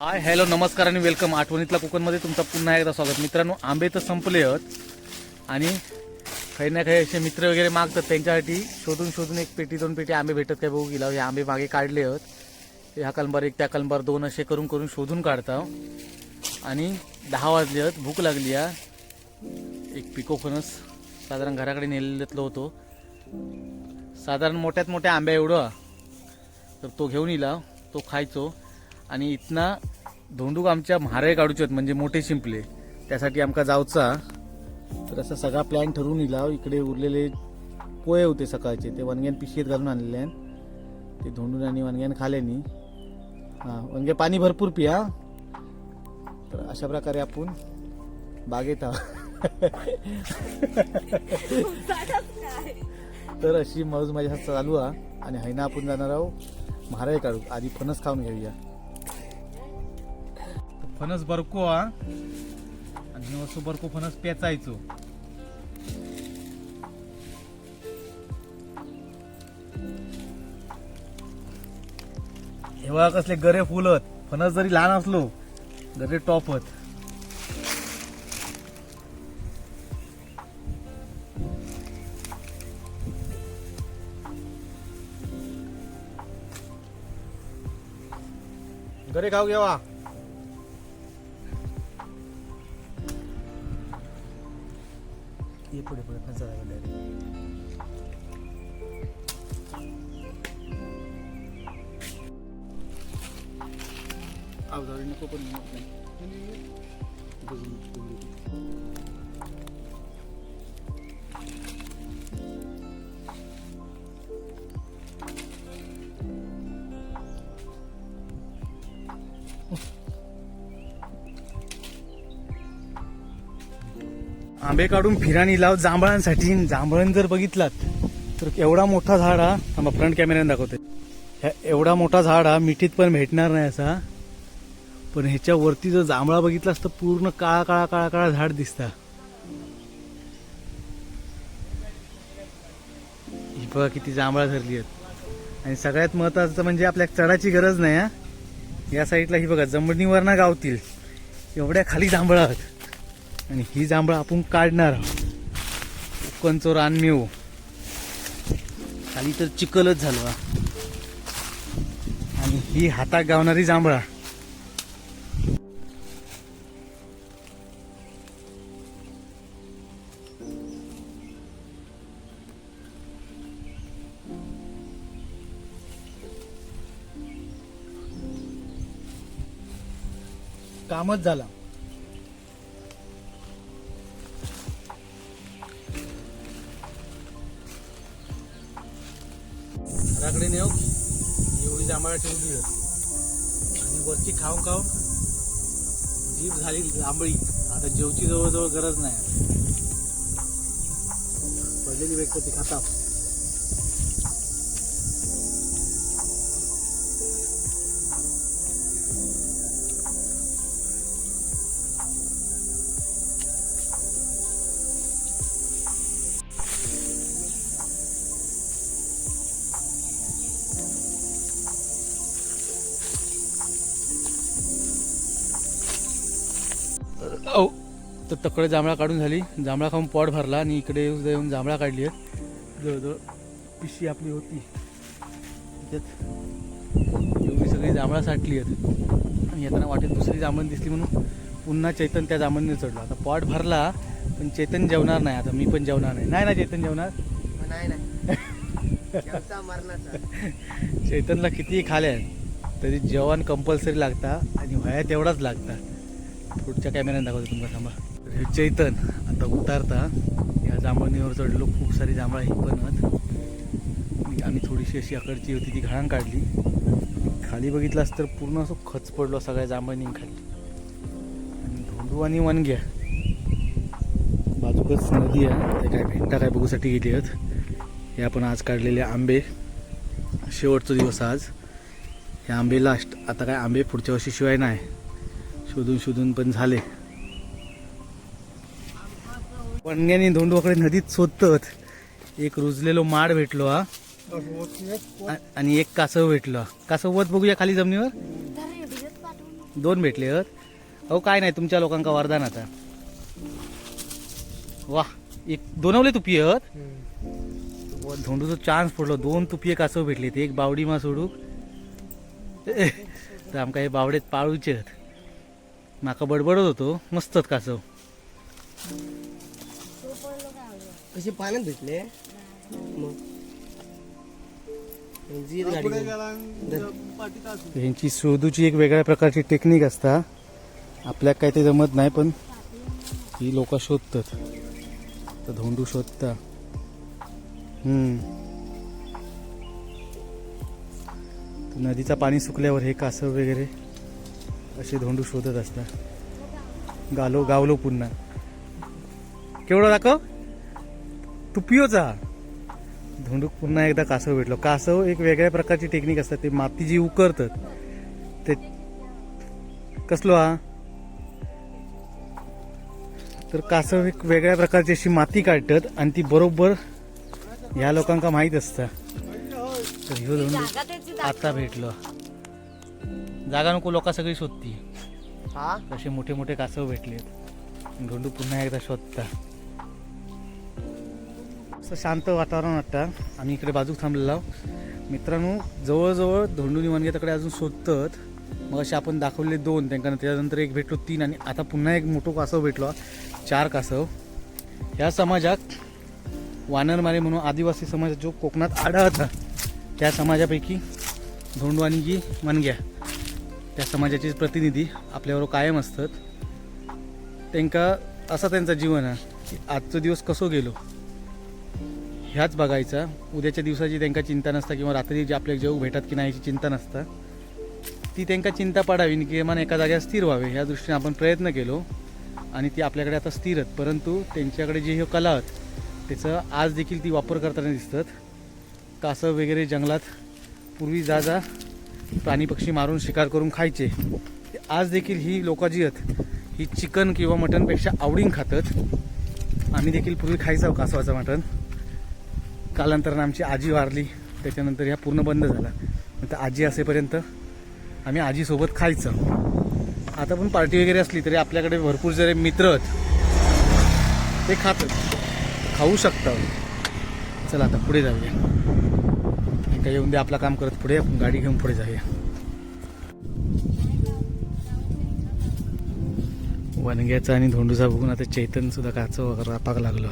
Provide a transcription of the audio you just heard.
Hi hello नमस्कार आणि welcome. आठवणीतला कोकणमध्ये तुमचं पुन्हा एकदा स्वागत. मित्रांनो आंबे तर संपले आहेत आणि काही ना काही असे मित्र वगैरे मागतात त्यांच्यासाठी. शोधून शोधून एक पेटी दोन पेटी आंबे भेटत काय बघू गेला हे आंबे मागे काढले आहेत. ह्या कलंबार एक त्या कलंबार दोन असे करून करून शोधून काढता आणि दहा वाजले आहेत भूक लागली आहे. एक पिको फणस साधारण घराकडे नेलेलं होतो. साधारण मोठ्यात मोठ्या आंब्या एवढं. तर तो घेऊन येला तो खायचो. आणि इथना धोंडूक आमच्या म्हारे काढूचे आहेत म्हणजे मोठे शिंपले. त्यासाठी आमका जावचा तर असा सगळा प्लॅन ठरवून इला. इकडे उरलेले पोहे होते सकाळचे ते वनग्यान पिशवीत घालून आणलेले ते धोंडून आणि वनग्यान खाल्यानी. हां वनगे पाणी भरपूर पिया. तर अशा प्रकारे आपण बागेत आहोत. तर अशी मौज माझ्या चालू आहे. आणि हैना आपण जाणार आहोत महाराज काढू आधी फणस खाऊन घेऊया. फणस बरको हा. आणि असं बरको फणस पेचायचो. हेवा कसले गरे फुलत फणस जरी लहान असलो गरे टॉपत गरे खाऊ घेवा. ये पुढे पुढे पण चला डायरेक्ट अवधारण नको पण आंबे काढून फिराणी लाव जांभळांसाठी. जांभळण जर बघितलात तर एवढा मोठा झाड हा थांबा फ्रंट कॅमेऱ्याने दाखवते. ह्या एवढा मोठा झाड हा मिठीत पण भेटणार नाही असा. पण ह्याच्या वरती जर जांभळा बघितलास तर पूर्ण काळा काळा काळा काळा झाड दिसता. ही बघा किती जांभळा धरली आहेत. आणि सगळ्यात महत्वाचं म्हणजे आपल्या चढाची गरज नाही हा. या साईडला ही बघा जमिनीवर ना गावतील. एवढ्या खाली जांभळा आहेत. आणि ही जांभळं आपण काढणार कोकणचं रान रानमेव खाली तर चिकलच झालो आणि ही हातात गावणारी जांभळा. कामच झाला. घराकडे नेऊ एवढी जांभळा ठेवली आणि वरची खाऊन खाऊन जीभ झाली जांभळी आता जेवची जवळजवळ गरज नाही. पडलेली व्यक्ती ती खाता तर तकडे जांभळा काढून झाली. जांभळा खाऊन पोट भरला आणि इकडे येऊन जांभळा काढली आहेत. जवळजवळ पिशी आपली होती. त्याच्यात एवढी सगळी जांभळा साठली आहेत. आणि येताना वाटेत दुसरी जांभण दिसली म्हणून पुन्हा चैतन त्या जांभणीने चढला. आता पोट भरला पण चैतन जेवणार नाही. आता मी पण जेवणार नाही. नाही ना चैतन जेवणार? नाही नाही. चैतनला कितीही खाल्या तरी जेवण कंपल्सरी लागता आणि व्हाया तेवढाच लागता. पुढच्या कॅमेऱ्याने दाखवतो तुम्हाला थांबा. चैतन. आता उतारता. या जांभळणीवर चढलो. खूप सारी जांभळा ही पण आणि आम्ही थोडीशी अशी अकडची होती ती घाण काढली. खाली बघितलास तर पूर्ण असं खच पडलो सगळ्या जांभळणी खाली आणि धोंडू आणि वनग्या. बाजूकच नदी आहे. ते काय भेंटा काय बघूसाठी गेली आहेत. हे आपण आज काढलेले आंबे. शेवटचा दिवस आज. हे आंबे लास्ट आता काय आंबे पुढच्या वर्षी शिवाय नाही. शोधून शोधून पण झाले. पणग्यानी धोंडूकडे नदीत शोधतात एक रुजलेलो माड भेटलो हा. आ- आणि एक कासव भेटलो. कासव वत बघूया खाली जमिनीवर? दोन भेटले हत अहो काय नाही तुमच्या लोकांका वरदान आता. वा एक दोनवले तुपी हत धोंडूचा धोंडूचं चान्स पडलो. दोन तुपये कासव भेटले एक बावडी मा सोडूक. तर आमका हे बावडेत पाळूचे माका बडबडत होतो. मस्तच कासव. कशी पाण्यात भेटले. मग. यांची शोधूची एक वेगळ्या प्रकारची टेक्निक असता. आपल्याक काय ते जमत नाही पण ही लोक शोधतात. तर धोंडू शोधता. नदीचा पाणी सुकल्यावर हे कासव वगैरे असे धोंडू शोधत असतात. गालो गावलो पुन्हा. केवढा दाखव? टुपियोचा धोंडूक पुन्हा एकदा कासव भेटलो. कासव एक वेगळ्या प्रकारची टेक्निक असतात ते माती जी उकरतात ते कसलो हा? तर कासव एक वेगळ्या प्रकारची अशी माती काढतात आणि ती बरोबर ह्या लोकांका माहीत असतं. तर ह्यो धोंडू आता भेटलो. जागा नको लोका सगळी शोधती. हा? असे मोठे मोठे कासव भेटलेत. धोंडू पुन्हा एकदा शोधता. असं शांत वातावरण वाटतं. आम्ही इकडे बाजूक थांबलेलो आहोत. मित्रांनो जवळजवळ धोंडूनी मनगेताकडे अजून शोधतात. मग असे आपण दाखवले दोन त्यांना त्याच्यानंतर एक भेटलो तीन आणि आता पुन्हा एक मोठो कासव भेटलो. चार कासव. ह्या समाजात वानरमारे म्हणून आदिवासी समाज जो कोकणात आढळता त्या समाजापैकी धोंडू आणि मनग्या त्या समाजाचे प्रतिनिधी आपल्याबरोबर कायम असतात. त्यांका असा त्यांचा जीवन आहे की आजचा दिवस कसो गेलो? ह्याच बघायचा. उद्याच्या दिवसाची त्यांका चिंता नसता किंवा रात्री जे आपल्या जेव भेटत की नाही याची चिंता नसता. ती त्यांका चिंता पडावी की किमान एका जाग्यावर स्थिर व्हावे ह्या दृष्टीने आपण प्रयत्न केलो आणि ती आपल्याकडे आता स्थिर आहेत. परंतु त्यांच्याकडे जे हे कला आहेत त्याचं आज देखील ती वापर करताना दिसतात. कासव वगैरे जंगलात पूर्वी जा जा प्राणी पक्षी मारून शिकार करून खायचे. ते आज देखील ही लोक जी आहेत ही चिकन किंवा मटनपेक्षा आवडीन खातात. आम्ही देखील पूर्वी खायचो कासवाचं मटण कालांतरानं आमची आजी वारली. त्याच्यानंतर ह्या पूर्ण बंद झाला. नंतर आजी असेपर्यंत आम्ही आजीसोबत खायचं. आता पण पार्टी वगैरे असली तरी आपल्याकडे भरपूर जरे मित्र आहेत. ते खात खाऊ शकतात. चला आता पुढे जाऊया. काही येऊन दे आपला काम करत पुढे. आपण गाडी घेऊन पुढे जाऊया. वनग्याचा आणि धोंडूचा बघून आता चैतन सुद्धा काच रापाक लागलो.